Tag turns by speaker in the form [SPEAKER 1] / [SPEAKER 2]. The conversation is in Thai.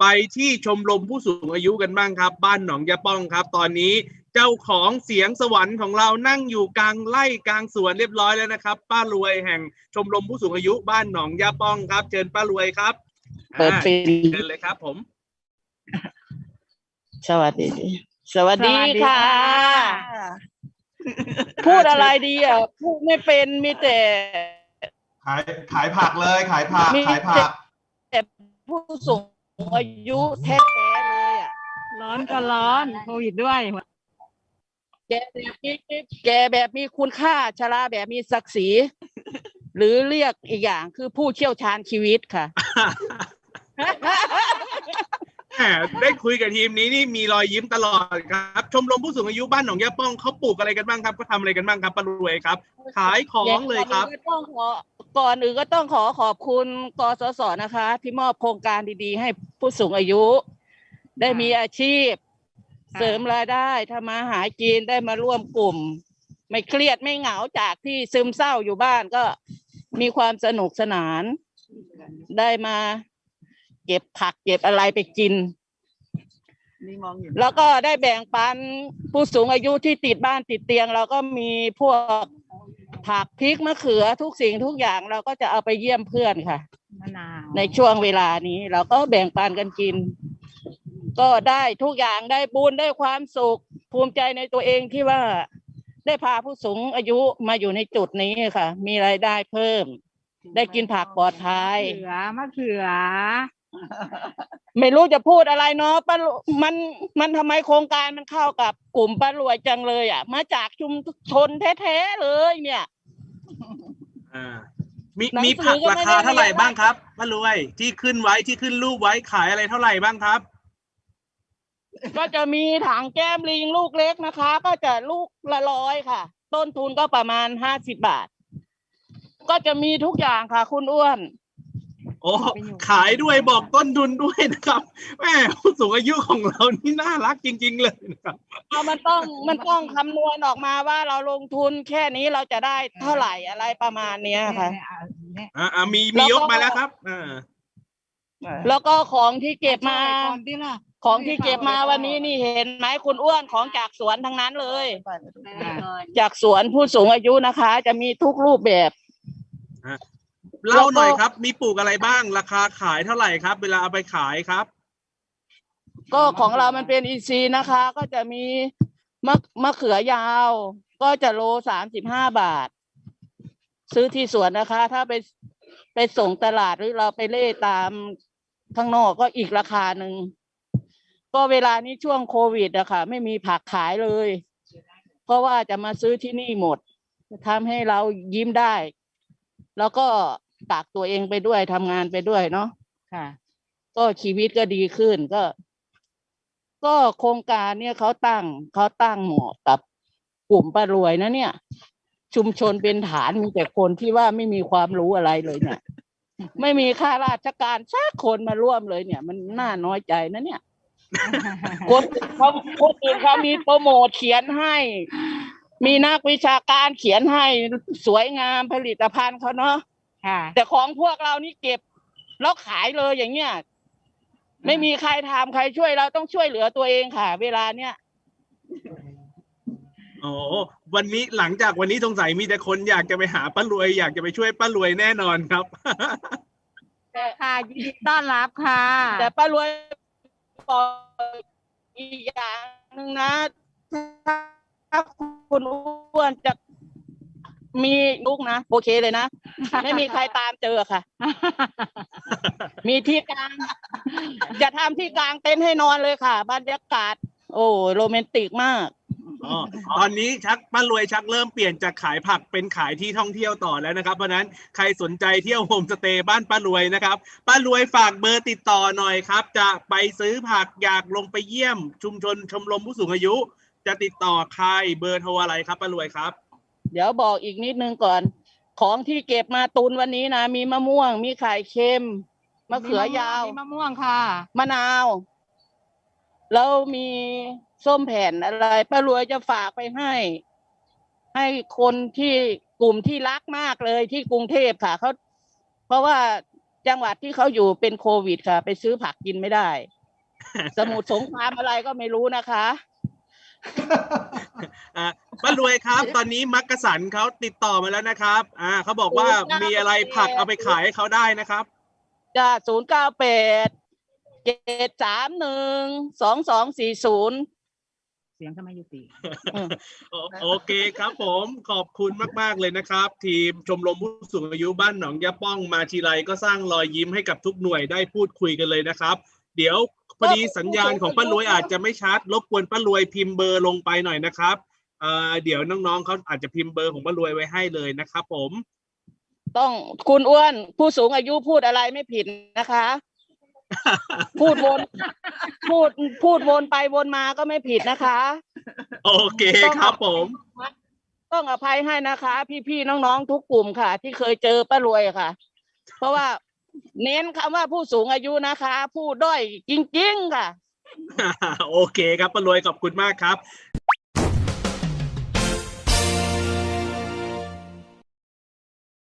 [SPEAKER 1] ไปที่ชมรมผู้สูงอายุกันบ้างครับ บ้านหนองยะป้องครับ ตอนนี้เจ้าของเสียงสวรรค์ของเรานั่งอยู่กลางไร่กลางสวนเรียบร้อยแล้วนะครับ ป้ารวยแห่งชมรมผู้สูงอายุบ้านหนองยะป้องครับ เชิญป้ารวยครับ
[SPEAKER 2] เปิด
[SPEAKER 1] อ่า
[SPEAKER 2] เป็น
[SPEAKER 1] เชิญเลยครับ ผม
[SPEAKER 2] สวัสดี สวัสดี
[SPEAKER 3] สวัสดี
[SPEAKER 2] ค่ะ
[SPEAKER 3] ค่ะ
[SPEAKER 2] พูดอะไรดีอะพูดไม่เป็นมีแต่
[SPEAKER 4] ขายขายผักเลย ขายผัก
[SPEAKER 2] มี
[SPEAKER 4] ขายผัก
[SPEAKER 2] แต่ผู้สูง อายุแท้ๆเลยอะ
[SPEAKER 3] ร้อนก็ร้อนโควิดด้วย
[SPEAKER 2] แกแบบมีแกแบบมีคุณค่าชราแบบมีศักดิ์ศรี หรือเรียกอีกอย่างคือผู้เชี่ยวชาญชีวิตค่ะ
[SPEAKER 1] แหมได้คุยกับทีมนี้นี่มีรอยยิ้มตลอดครับ ชมรมผู้สูงอายุบ้านหนองยะป้องเขาปลูกอะไรกันบ้างครับเขาทำอะไรกันบ้างครับป้ารวยครับ ขายของเลยครับ
[SPEAKER 2] ก่อนอื่นก็ต้องขอ ก่อนอื่นก็ต้องขอขอบคุณกสศนะคะ ที่มอบโครงการดีๆ ให้ผู้สูงอายุ ได้มีอาชีพ
[SPEAKER 3] ค่ะ
[SPEAKER 2] เสริมรายได้ทำมาหากินได้มาร่วมกลุ่ม ไม่เครียดไม่เหงาจากที่ซึมเศร้าอยู่บ้านก็มีความสนุกสนาน ได้มาเก็บผักเก็บอะไรไปกิน
[SPEAKER 3] นี่มองอยู่
[SPEAKER 2] แล้วก็ได้แบ่งปันผู้สูงอายุที่ติดบ้านติดเตียง เราก็มีพวก ผักพริกมะเขือทุกสิ่งทุกอย่างเราก็จะเอาไปเยี่ยมเพื่อนค่ะ
[SPEAKER 3] มะนาว
[SPEAKER 2] ในช่วงเวลานี้เราก็แบ่งปันกันกิน ก็ได้ทุกอย่างได้บุญได้ความสุข ภูมิใจในตัวเองที่ว่าได้พาผู้สูงอายุมาอยู่ในจุดนี้ค่ะ มีรายได้เพิ่ม ได้กินผักปลอดภัย
[SPEAKER 3] เขือมะเขือ
[SPEAKER 2] ไม่รู้จะพูดอะไรเนาะป้าลุมันมันทำไมโครงการมันเข้ากับกลุ่มป้ารวยจังเลยอะ มาจากชุมชนแท้ๆเลยเนี่ย
[SPEAKER 1] อ่ามี
[SPEAKER 2] หนังสือ
[SPEAKER 1] มีผัก
[SPEAKER 2] ก็
[SPEAKER 1] รา
[SPEAKER 2] ไม่
[SPEAKER 1] คา
[SPEAKER 2] ได้
[SPEAKER 1] เท่าไหร่
[SPEAKER 2] เรียน
[SPEAKER 1] บ้างครับป้ารวยที่ขึ้นไว้ที่ขึ้นรูปไว้ขายอะไรเท่าไหร่บ้างครับ
[SPEAKER 2] ก็จะมีถังแก้มลิงลูกเล็กนะคะ ก็จะลูกละร้อยค่ะ ต้นทุนก็ประมาณห้าสิบบาท ก็จะมีทุกอย่างค่ะ คุณอ้วน
[SPEAKER 1] โอ้ขายด้วยบอกต้นทุนด้วยนะครับแหมผู้สูงอายุของเรานี่น่ารักจริง ๆ เลยนะครับ
[SPEAKER 2] เอามันต้องมันต้องคำนวณออกมาว่าเราลงทุนแค่นี้เราจะได้เท่าไหร่อะไรประมาณเนี้ยค่ะ
[SPEAKER 3] เนี่ย
[SPEAKER 1] อ่าอ่ามี
[SPEAKER 2] แล้
[SPEAKER 1] มี
[SPEAKER 2] วก็
[SPEAKER 1] ยกมาแล้วครับอ่า
[SPEAKER 2] แล้วก็ของที่เก็บมา
[SPEAKER 3] ก่อนที่ล่ะ
[SPEAKER 2] ของที่เก็บมาวันนี้นี่เห็นไหมคุณอ้วนของจากสวนทั้งนั้นเลย จากสวนผู้สูงอายุนะคะ จะมีทุกรูปแบบ
[SPEAKER 1] เล่าหน่อยครับ มีปลูกอะไรบ้าง ราคาขายเท่าไหร่ครับ เวลาเอาไปขายครับ
[SPEAKER 2] ก็ของเรามันเป็นอีซีนะคะ ก็จะมีมะมะเขือยาว ก็จะโลสามสิบห้าบาท ซื้อที่สวนนะคะ ถ้าไปไปส่งตลาดหรือเราไปเล่ตามข้างนอกก็อีกราคาหนึ่งก็เวลานี้ช่วงโควิดอะค่ะ ไม่มีผักขายเลย เพราะว่าจะมาซื้อที่นี่หมดทำให้เรายิ้มได้ แล้วก็ ตากตัวเองไปด้วยทำงานไปด้วยเนาะ
[SPEAKER 3] ค่ะ
[SPEAKER 2] ก็ชีวิตก็ดีขึ้นก็ ก็โครงการเนี่ยเขาตั้งเขาตั้งเหมาะกับกลุ่มป้ารวยนะเนี่ย ชุมชนเป็นฐานมีแต่คนที่ว่าไม่มีความรู้อะไรเลยเนี่ย ไม่มีข้าราชการสักคนมาร่วมเลยเนี่ย มันน่าน้อยใจนะเนี่ยคนเขาคนอื่นเขามีโปรโมทเขียนให้ มีนักวิชาการเขียนให้สวยงามผลิตภัณฑ์เขาเนาะ
[SPEAKER 3] ค่ะ
[SPEAKER 2] แต่ของพวกเรานี่เก็บแล้วขายเลยอย่างเงี้ยไม่มีใครทำใครช่วยเราต้องช่วยเหลือตัวเองค่ะ เวลาเนี้ย
[SPEAKER 1] โอ้วันนี้หลังจากวันนี้สงสัยมีแต่คนอยากจะไปหาป้ารวย อยากจะไปช่วยป้ารวยแน่นอนครับ
[SPEAKER 3] ค่ะยินดีต้อนรับค่ะ
[SPEAKER 2] แต่ป้ารวยบอกอีกอย่างหนึ่งนะถ้าคุณอ้วนจะ มีลูกนะ โอเคเลยนะ ไม่มีใครตามเจอค่ะ มีที่กลาง จะทำที่กลางเต็นท์ให้นอนเลยค่ะบรรยากาศ โอ้โรแมนติกมาก
[SPEAKER 1] อ๋อตอนนี้ชักป้ารวยชักเริ่มเปลี่ยนจากขายผักเป็นขายที่ท่องเที่ยวต่อแล้วนะครับ เพราะฉะนั้นใครสนใจเที่ยวโฮมสเตย์บ้านป้ารวยนะครับป้ารวยฝากเบอร์ติดต่อหน่อยครับ จะไปซื้อผักอยากลงไปเยี่ยม ชุมชนชมรมผู้สูงอายุ จะติดต่อใครเบอร์โทรอะไรครับป้ารวยครับ
[SPEAKER 2] เดี๋ยวบอกอีกนิดนึงก่อน ของที่เก็บมาตุนวันนี้นะ มีมะม่วง มีไข่เค็มมะเขือยาว
[SPEAKER 3] มีมะม่วงค่ะ
[SPEAKER 2] มะนาว แล้วมีส้มแผ่นอะไรป้ารวยจะฝากไปให้ ให้คนที่กลุ่มที่รักมากเลยที่กรุงเทพค่ะเขาเพราะว่าจังหวัดที่เขาอยู่เป็นโควิดค่ะ ไปซื้อผักกินไม่ได้ สมุทรสงครามอะไรก็ไม่รู้นะคะ
[SPEAKER 1] อ่าป้ารวยครับ ตอนนี้มักกะสันเขาติดต่อมาแล้วนะครับ อ่าเขาบอกว่ามีอะไรผักเอาไปขายให้เขาได้นะครับ
[SPEAKER 2] จ้าศูนย์เก้าแปดเจ็ดสามหนึ่งสองสองสี่ศูนย์
[SPEAKER 3] เสียงทำไมยุติ
[SPEAKER 1] โอโอเคครับผมขอบคุณมาก ๆ เลยนะครับ ทีมชมรมผู้สูงอายุบ้านหนองยะป้องมาทีไรก็สร้างรอยยิ้มให้กับทุกหน่วยได้พูดคุยกันเลยนะครับ เดี๋ยว พอดีสัญญาณของป้ารวยอาจจะไม่ชัด รบกวนป้ารวยพิมพ์เบอร์ลงไปหน่อยนะครับเอ่อเดี๋ยวน้องๆเขาอาจจะพิมพ์เบอร์ของป้ารวยไว้ให้เลยนะครับ ผม
[SPEAKER 2] ต้องคุณอ้วนผู้สูงอายุพูดอะไรไม่ผิดนะคะ พูดวนพูดพูดวนไปวนมาก็ไม่ผิดนะคะ
[SPEAKER 1] โอเคครับผม
[SPEAKER 2] ต้องอภัยให้นะคะ พี่ๆน้องๆทุกกลุ่มค่ะ ที่เคยเจอป้ารวยค่ะ เพราะว่า เน้นคำว่าผู้สูงอายุนะคะ ผู้ด้อยจริง ๆ ค่ะ
[SPEAKER 1] โอเคครับป้ารวยขอบคุณมากครับ